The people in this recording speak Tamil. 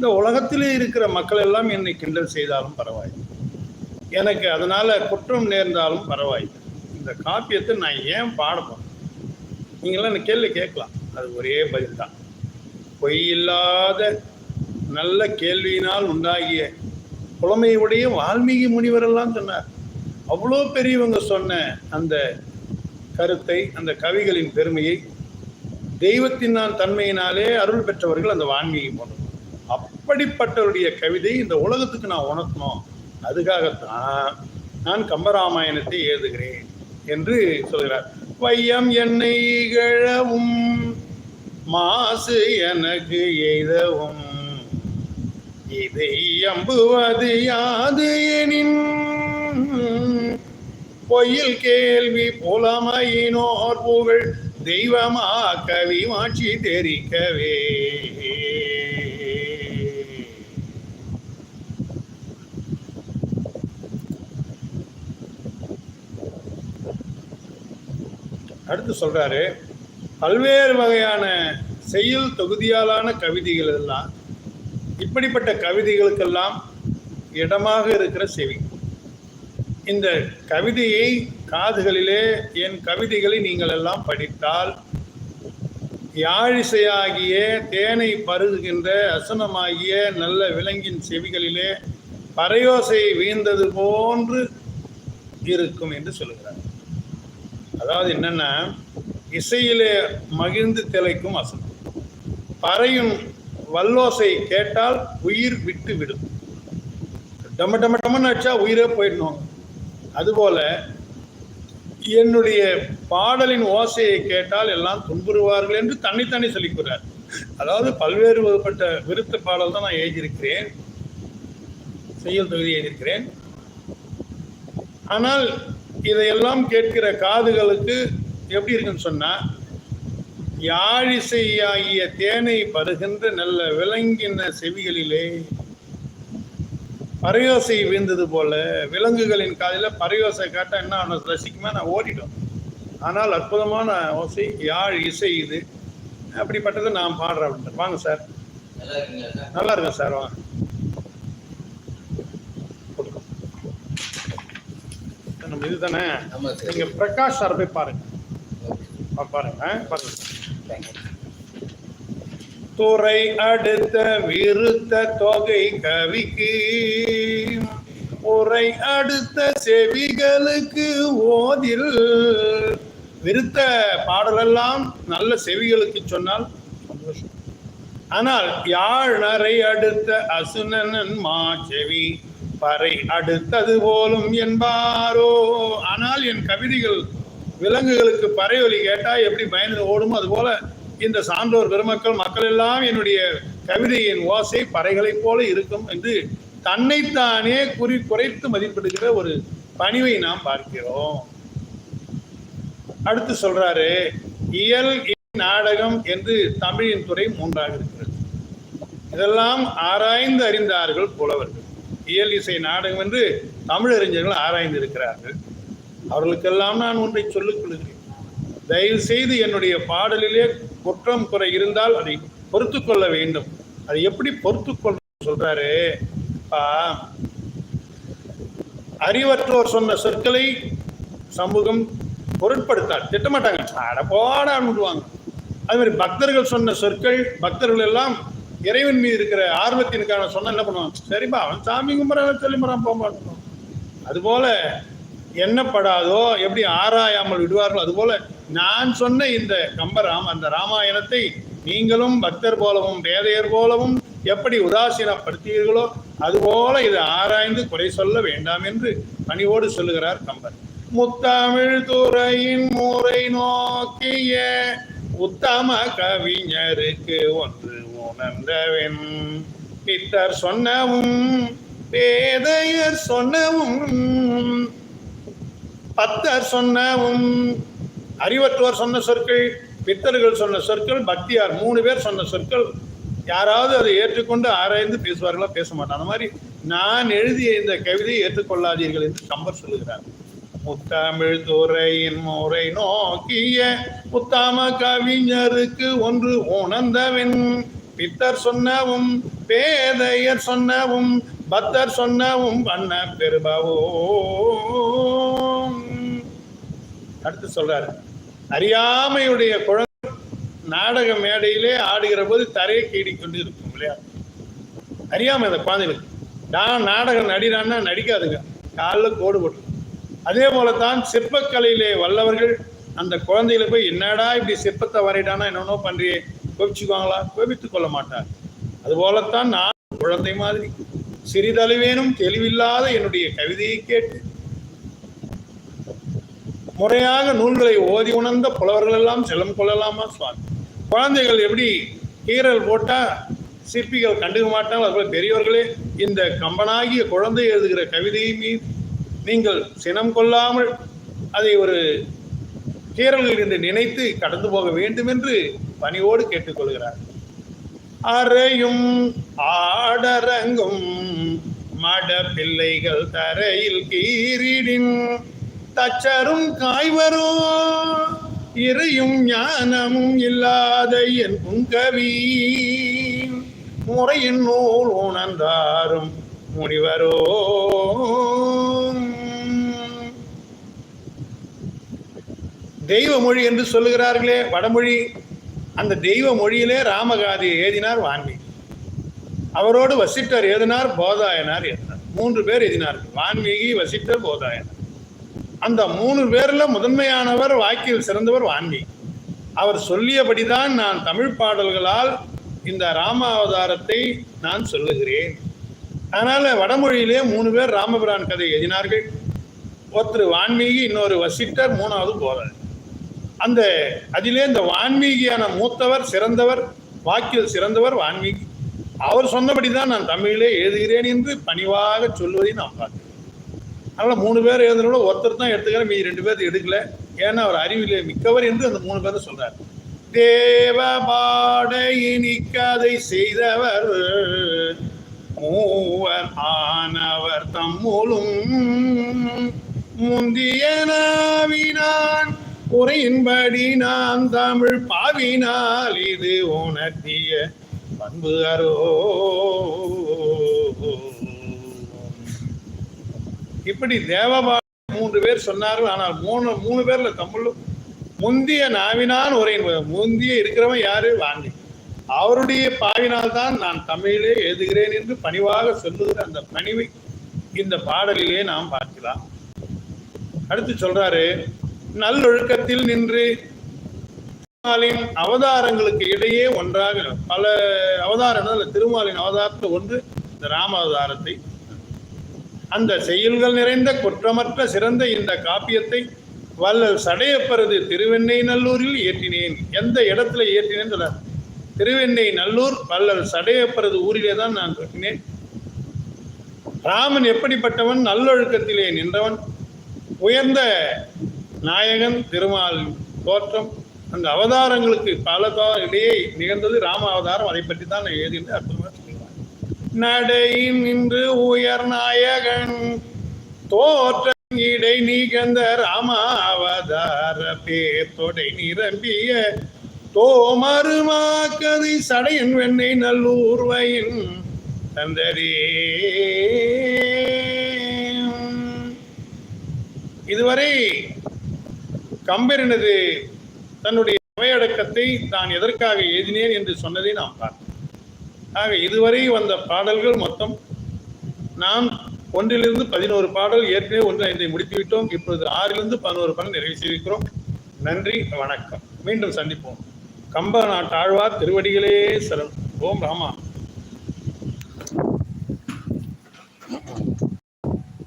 இந்த உலகத்திலே இருக்கிற மக்கள் எல்லாம் என்னை கிண்டல் செய்தாலும் பரவாயில்லை. எனக்கு அதனால் குற்றம் நேர்ந்தாலும் பரவாயில்லை. இந்த காப்பியத்தை நான் ஏன் பாடணும் நீங்களாம் இந்த கேள்வி கேட்கலாம். அது ஒரே பதில் தான். பொய் இல்லாத நல்ல கேள்வியினால் உண்டாகிய புலமையுடைய வால்மீகி முனிவரெல்லாம் சொன்னார். அவ்வளோ பெரியவங்க சொன்ன அந்த கருத்தை அந்த கவிகளின் பெருமையை தெய்வத்தின் நான் தன்மையினாலே அருள் பெற்றவர்கள் அந்த வான்மீகி போனது அப்படிப்பட்டவருடைய கவிதை இந்த உலகத்துக்கு நான் உணர்த்தணும். அதுக்காகத்தான் நான் கம்பராமாயணத்தை எழுதுகிறேன் என்று சொல்கிறார். வையம் என்னை இகழவும் மாசு எனக்கு எய்தவும். இதை அம்புவது யாது எனின் பொயில் கேள்வி புலமையினோர் புகழ் தெய்வமா கவி மாட்சி தெரிக்கவே. அடுத்து சொல்கிறாரு பல்வேறு வகையான செய்யுள் தொகுதியாலான கவிதைகள் எல்லாம் இப்படிப்பட்ட கவிதைகளுக்கெல்லாம் இடமாக இருக்கிற செவி. இந்த கவிதையை காதுகளிலே என் கவிதைகளை நீங்கள் எல்லாம் படித்தால் யாழிசையாகிய தேனை பருகுகின்ற அசனமாகிய நல்ல விலங்கின் செவிகளிலே பறையோசை வீழ்ந்தது போன்று இருக்கும் என்று சொல்கிறார். அதாவது என்னென்னா இசையிலே மகிழ்ந்து திளைக்கும் அசனம் பறையும் வல்லோசை கேட்டால் உயிர் விட்டு விடும். டம டம டமன்னு அடிச்சா உயிரே போயிடணும். அதுபோல என்னுடைய பாடலின் ஓசையை கேட்டால் எல்லாம் துன்புறுவார்கள் என்று தன்னைத்தானே சொல்லிக்கிறார் அதாவது பல்வேறு வகைப்பட்ட விருத்த பாடல் தான் நான் எழுதியிருக்கிறேன். செய்யல் தொகுதி எழுதியிருக்கிறேன். ஆனால் இதையெல்லாம் கேட்கிற காதுகளுக்கு எப்படி இருக்குன்னு சொன்னா யாழிசையாகிய தேனை பருகின்ற நல்ல விலங்கின செவிகளிலே பறையோசை வீழ்ந்தது போல விலங்குகளின் காதில் பறையோசை காட்டா என்ன ஆகும் ரசிக்குமா? நான் ஓடிடும். ஆனால் அற்புதமான ஓசை யாழ் இசை இது. அப்படிப்பட்டதை நான் பாடுறேன் அப்படின்ட்டு. வாங்க சார்? நல்லா இருக்கேன் சார் வாங்க. நம்ம இதுதானே? ஆமா நீங்க பிரகாஷ் சார் போய் பாருங்க. ஆ, பாருங்க பாருங்க. துறை அடுத்த விருத்த தொகை கவிக்கு. உரை அடுத்த செவிகளுக்கு ஓதில். விருத்த பாடலெல்லாம் நல்ல செவிகளுக்கு சொன்னால் சந்தோஷம். ஆனால் யாழ் நரை அடுத்த அசுனன் மா செவி பறை அடுத்தது போலும் என்பாரோ? ஆனால் என் கவிதைகள் விலங்குகளுக்கு பறையொலி கேட்டா எப்படி பயந்து ஓடுமோ அதுபோல இந்த சான்றோர் பெருமக்கள் மக்கள் எல்லாம் என்னுடைய கவிதையின் ஓசை பறைகளைப் போல இருக்கும் என்று தன்னைத்தானே குறி குறைத்து மதிப்பிடுகிற ஒரு பணிவை நாம் பார்க்கிறோம். அடுத்து சொல்றாரு இயல் நாடகம் என்று தமிழின் துறை மூன்றாக இருக்கிறது. இதெல்லாம் ஆராய்ந்து அறிந்தார்கள் புலவர்கள். இயல் இசை நாடகம் என்று தமிழறிஞர்கள் ஆராய்ந்து இருக்கிறார்கள் அவர்களுக்கெல்லாம் நான் ஒன்றை சொல்லிக் கொள்கிறேன். தயவு செய்து என்னுடைய பாடலிலே குற்றம் குறை இருந்தால் அதை பொறுத்து கொள்ள வேண்டும். அதை எப்படி பொறுத்து கொள்ள சொல்றாரு? அறிவற்றோர் சொன்ன சொற்களை சமூகம் பொருட்படுத்தாது. திட்டமாட்டாங்க. அட போடான்னுடுவாங்க அது மாதிரி பக்தர்கள் சொன்ன சொற்கள் பக்தர்கள் எல்லாம் இறைவன் மீது இருக்கிற ஆர்வத்தினுக்கான சொன்ன என்ன பண்ணுவான்? சரிப்பா அவன் சாமி கும்பிட்றான் சொல்லி மரம் போக மாட்டோம் அதுபோல எண்ணப்படாதோ எப்படி ஆராயாமல் விடுவார்கள் அதுபோல நான் சொன்ன இந்த கம்பராம் அந்த ராமாயணத்தை நீங்களும் பக்தர் போலவும் பேதையர் போலவும் எப்படி உதாசீனப்படுத்தீர்களோ அதுபோல இதை ஆராய்ந்து குறை சொல்ல வேண்டாம் என்று பணிவோடு சொல்லுகிறார் கம்பர். முத்தமிழ் துறையின் முறை நோக்கிய உத்தம கவிஞருக்கு ஒன் உணர்ந்தவன் பித்தர் சொன்னவும் பேதையர் சொன்னவும் பத்தர் சொன்னவும் அறிவற்றோர் சொன்ன சொற்கள் பித்தர்கள் சொன்ன சொற்கள் பக்தியார் மூணு பேர் சொன்ன சொற்கள் யாராவது அதை ஏற்றுக்கொண்டு ஆராய்ந்து பேசுவார்களா பேச மாட்டான் அந்த மாதிரி நான் எழுதிய இந்த கவிதையை ஏற்றுக்கொள்ளாதீர்கள் என்று கம்பர் சொல்லுகிறார். முத்தமிழ் துறையின் முறை நோக்கிய முத்தாம கவிஞருக்கு ஒன்று உணர்ந்தவன் பித்தர் சொன்னவும் பேதையர் சொன்னவும் பக்தர் சொன்னவும் பண்ண பெருபவோ அடுத்து சொல்றாரு அறியாமையுடைய குழந்தை நாடக மேடையிலே ஆடுகிற போது தரையை கீடி கொண்டு இருக்கும் விளையாட்டு அறியாம அந்த குழந்தைகளுக்கு. நான் நாடகம் நடிகான்னா நடிக்காதுங்க காலில் கோடு போட்டு. அதே போலத்தான் சிற்பக்கலையிலே வல்லவர்கள் அந்த குழந்தைகளை போய் என்னடா இப்படி சிற்பத்தை வரையிட்டானா என்னென்னோ பண்றியே? கோபிச்சுக்குவாங்களா? கோபித்துக் கொள்ள மாட்டார். அது போலத்தான் நான் குழந்தை மாதிரி சிறிதளவேனும் தெளிவில்லாத என்னுடைய கவிதையை கேட்டு முறையாக நூல்களை ஓதி உணர்ந்த புலவர்கள் எல்லாம் செல்லம் கொள்ளலாமா சுவாமி? குழந்தைகள் எப்படி கீறல் போட்டா சிற்பிகள் கண்டுக்க மாட்டாங்க அதுபோல் பெரியவர்களே இந்த கம்பனாகிய குழந்தை எழுதுகிற கவிதையை மீது நீங்கள் சினம் கொள்ளாமல் அதை ஒரு கீறல்கள் என்று நினைத்து கடந்து போக வேண்டும் என்று பணியோடு கேட்டுக்கொள்கிறார். அறையும் ஆடரங்கும் மட பிள்ளைகள் தரையில் கீரிடின் தச்சரும் காய்வரும் இறையும் ஞானமும் இல்லாத என் புங்கவி. முறையின் நூல் உணர்ந்தாரும் முனிவரோ. தெய்வ மொழி என்று சொல்லுகிறார்களே வடமொழி. அந்த தெய்வ மொழியிலே ராமகாதியை எழுதினார் வான்மீகி அவரோடு வசிட்டர் எழுதினார் போதாயனார் எழுதினார். மூன்று பேர் எழுதினார்கள். வான்மீகி வசிட்டர் போதாயனார். அந்த மூணு பேரில் முதன்மையானவர் வாக்கில் சிறந்தவர் வான்மீகி. அவர் சொல்லியபடிதான் நான் தமிழ் பாடல்களால் இந்த ராம அவதாரத்தை நான் சொல்லுகிறேன். அதனால் வடமொழியிலே மூணு பேர் ராமபிரான் கதை எழுதினார்கள். ஒருத்தர் வான்மீகி இன்னொரு வசிட்டர் மூணாவது போதாயன். அந்த அதிலே இந்த வான்மீகியான மூத்தவர் சிறந்தவர் வாக்கில் சிறந்தவர் வான்மீகி. அவர் சொன்னபடி தான் நான் தமிழிலே எழுதுகிறேன் என்று பணிவாக சொல்வதை நாம் பார்க்கிறோம். அதனால் மூணு பேர் எழுதுனோட ஒருத்தர் தான் எடுத்துக்கிறேன் மீதி ரெண்டு பேர் எடுக்கல. ஏன்னா அவர் அறிவிலே மிக்கவர் என்று அந்த மூணு பேரை சொல்றார். தேவபாட கதை செய்தவர் மூவர் ஆனவர் தம்முலும் முந்திய நாவினான் குறையின்படி நான் தமிழ் பாவினால் இது உணர்த்திய பண்பு அரோ இப்படி தேவபா மூன்று பேர் சொன்னார்கள் ஆனால் மூணு மூணு பேர்ல தமிழ் முந்திய நாவினான் உரை முந்திய இருக்கிறவன் யாரு? வாங்கி. அவருடைய பாவினால் தான் நான் தமிழிலே எழுதுகிறேன் என்று பணிவாக சொல்லுகிற அந்த பணிவை இந்த பாடலிலே நாம் பார்க்கலாம். அடுத்து சொல்றாரு நல்லொழுக்கத்தில் நின்று திருமாலின் அவதாரங்களுக்கு இடையே ஒன்றாக பல அவதாரங்கள் திருமாலின் அவதாரத்தில் ஒன்று இந்த ராம அவதாரத்தை. அந்த செயல்கள் நிறைந்த குற்றமற்ற சிறந்த இந்த காப்பியத்தை வல்லல் சடையப்பரது திருவெண்ணை நல்லூரில் ஏற்றினேன் எந்த இடத்துல ஏற்றினேன்னு சொல்ல திருவெண்ணை நல்லூர் வல்லல் சடையப்பரது ஊரிலே தான் நான் கட்டினேன். ராமன் எப்படிப்பட்டவன்? நல்லொழுக்கத்திலே நின்றவன். உயர்ந்த நாயகன் திருமால் தோற்றம். அந்த அவதாரங்களுக்கு பல தோ- இடையே நிகழ்ந்தது ராம அவதாரம். அதை பற்றி தான் நான் எழுதினேன் அற்புதமாக சொல்லுவாங்க நடையின் நின்று உயர் நாயகன் தோற்ற இடை நிகழ்ந்த ராம அவதார பேத்தொடை நிரம்பிய தோமருமாக்கதி சடையன் வெண்ணை நல்லூர்வையின் தந்தரே. இதுவரை கம்பரினது தன்னுடைய அவையடக்கத்தை தான் எதற்காக எழுதினேன் என்று சொன்னதை நாம் பார்த்தோம் ஆக இதுவரை வந்த பாடல்கள் மொத்தம் நாம் ஒன்றிலிருந்து பதினோரு பாடல் ஏற்கனவே ஒன்று ஐந்தை முடித்துவிட்டோம். இப்பொழுது ஆறிலிருந்து பதினோரு பாடல் நிறைவு செய்திருக்கிறோம். நன்றி வணக்கம். மீண்டும் சந்திப்போம். கம்ப நாட்டாழ்வார் திருவடிகளே சரம் ஓம் ராமா.